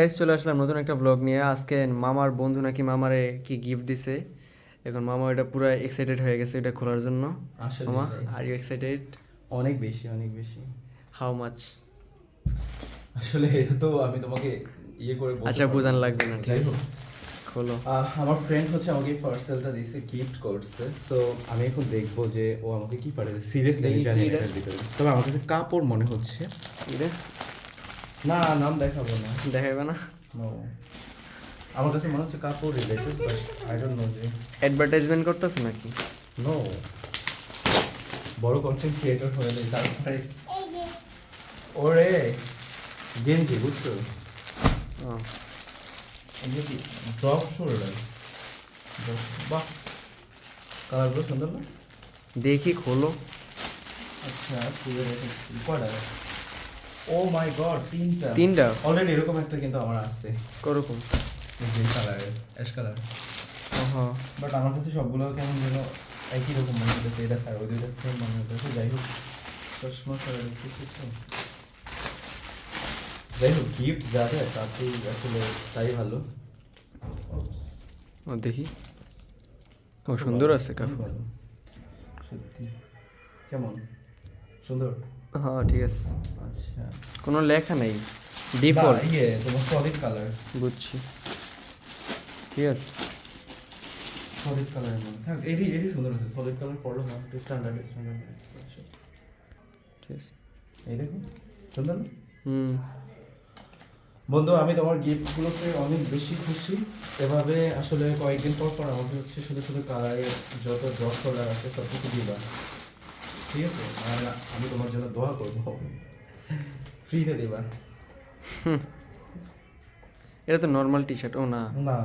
Guys চলে আসলাম নতুন একটা ব্লগ নিয়ে। আজকে মামার বন্ধু নাকি মামারে কি গিফট দিছে? এখন মামা এটা পুরো এক্সাইটেড হয়ে গেছে এটা খোলার জন্য। মামা আর ইউ এক্সাইটেড অনেক বেশি অনেক বেশি। হাউ মাচ আসলে এটা তো আমি তোমাকে ইয়ে করে আচ্ছা বোঝান লাগবে না ঠিক আছে খোলো। আমার ফ্রেন্ড হচ্ছে আমাকে পার্সেলটা দিয়েছে গিফট করছে। সো আমি এখন দেখব যে ও আমাকে কি পাঠাবে সিরিয়াসলি জানি না ভিতরে। তবে আমার কাছে কাপড় মনে হচ্ছে। এটা? না নাম দেখাবো না। দেখাবে না. আমার কাছে মনে হচ্ছে কাপড় related but I don't know যে অ্যাডভার্টাইজমেন্ট করতেছে নাকি? নো বড় কন্টেন্ট ক্রিয়েটর হয়ে তারপরে ওরে গেঞ্জি বুঝছ? ড্রপ শোল্ডার বাহ। কালারগুলো সুন্দর না? দেখি খোলো। আচ্ছা রেখেছি কয়টা? ও মাই গড তিনটা। তিনটা? অলরেডি এরকম একটা কিন্তু আমার আছে। করকম? গ্রিন কালারের অ্যাশ কালার ওহো বাট আমার কাছে সবগুলো কেমন যেন একই রকম মনে হতেছে এটা স্যার ওই দুইটা সেম মনে হতেছে যাই হোক চশমা ছাড়া দেখতেছি তো যাই হোক গিফট যাবে তাতেই আসলে তাই ভালো। ও দেখি। ও সুন্দর আছে কাপড় ভালো। সত্যি। কেমন? সুন্দর? হ্যাঁ ঠিক আছে। আচ্ছা। কোনো লেখা নেই। ডিফল্ট ইয়ে তোমার সলিড কালার বুঝছি। ঠিক আছে। সলিড মধ্যে। থাক এডি এডি সুন্দর আছে সলিড কালার পড়ল না স্ট্যান্ডার্ড স্ট্যান্ডার্ড ঠিক আছে। এই দেখো সুন্দর না হুম। বন্ধু আমি তোমার গিফটগুলোতে অনেক বেশি খুশি। এভাবে আসলে কয়েকদিন পর পর আমাকে হচ্ছে শুধু শুধু কালারের যত ড্রপ কালার আছে সব কিছু দিবা। ঠিক আছে আর আমি তোমার জন্য দোয়া করব। ফ্রিতে দিবা। এটা তো নর্মাল টি শার্ট ও না। না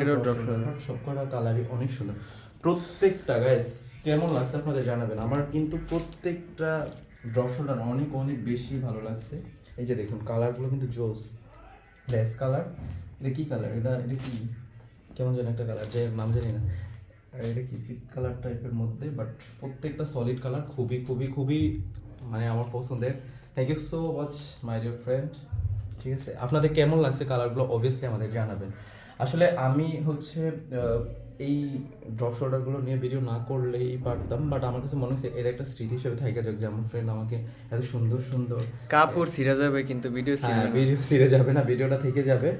এটাও ড্রপ drop কালার সব কটা কালারই অনেক সুন্দর। প্রত্যেকটা গাইস কেমন লাগছে আপনাদের জানাবেন। আমার কিন্তু প্রত্যেকটা ড্রপ শোল্ডার অনেক অনেক বেশি ভালো লাগছে। এই যে দেখুন কালারগুলো কিন্তু জোস। লেস কালার এটা কি কালার এটা এটা কি? কেমন যেন একটা কালার যে নাম জানি না। আর এটা কি পিক কালার টাইপের মধ্যে বাট প্রত্যেকটা সলিড কালার খুবই খুবই খুবই মানে আমার পছন্দের। Thank you so much my dear friend ঠিক আছে? আপনাদের কেমন লাগছে কালারগুলো অবভিয়াসলি আমাদের জানাবেন। আসলে আমি হচ্ছে এই ড্রপ শোল্ডারগুলো নিয়ে ভিডিও না করলেই পারতাম বাট আমার কাছে মনে হচ্ছে এর একটা স্মৃতি হিসেবে থাকে যাক। যেমন ফ্রেন্ড আমাকে এত সুন্দর সুন্দর কাপড় ছিঁড়া যাবে কিন্তু ভিডিও হ্যাঁ ভিডিও সিরে যাবে না ভিডিওটা থেকে যাবে।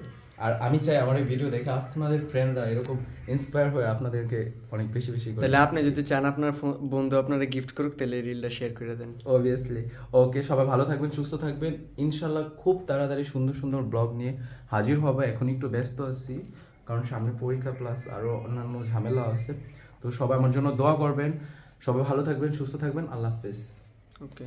আর আমি চাই আমার এই ভিডিও দেখে আপনাদের ফ্রেন্ডরা এরকম ইন্সপায়ার হয়ে আপনাদেরকে অনেক বেশি বেশি করে তাহলে আপনি যদি চান আপনার বন্ধু আপনারা গিফট করুক তাহলে এই রিলটা শেয়ার করে দেন। অবভিয়াসলি ওকে সবাই ভালো থাকবেন সুস্থ থাকবেন। ইনশাল্লাহ খুব তাড়াতাড়ি সুন্দর সুন্দর ব্লগ নিয়ে হাজির হবে। এখন একটু ব্যস্ত আছি কারণ সামনে পরীক্ষা প্লাস আরও অন্যান্য ঝামেলা আছে। তো সবাই আমার জন্য দোয়া করবেন। সবাই ভালো থাকবেন সুস্থ থাকবেন। আল্লাহ হাফেজ। ওকে